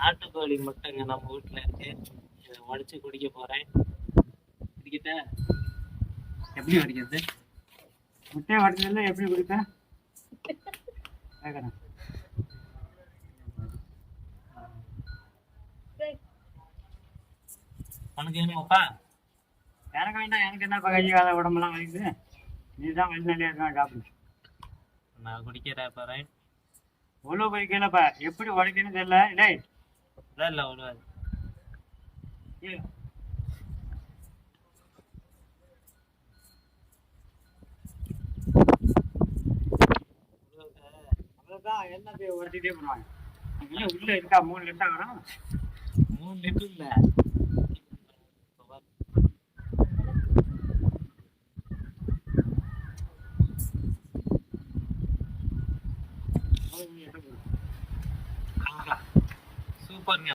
நாட்டுக்கோழி முட்டைங்க நம்ம வீட்டில் இருக்கு. இதை உடச்சி குடிக்க போகிறேன் குடிக்கிட்ட? எப்படி குடிக்கிறது முட்டையை வடிச்சதில்ல எப்படி குடிப்ப? கேட்குறேன் உனக்கு வேணுமாப்பா எனக்கு வேண்டாம். எனக்கு என்ன இப்போ கை கால உடம்பெல்லாம் வலிக்குது? நீ தான் வெளிநாட்டிலே இருக்கான் சாப்பிடு. நான் குடிக்கிறேன் போகிறேன் உள்ள போய் கேளப்பா எப்படி உடைக்கணும்னு தெரியல. டேய் இல்லை விடுவாது என்ன உடச்சிட்டே பண்ணுவாங்க உள்ள உள்ள இருக்கா மூணு லிட்டர் வரும் மூணு லிட்டர் இல்லை சூப்பருங்க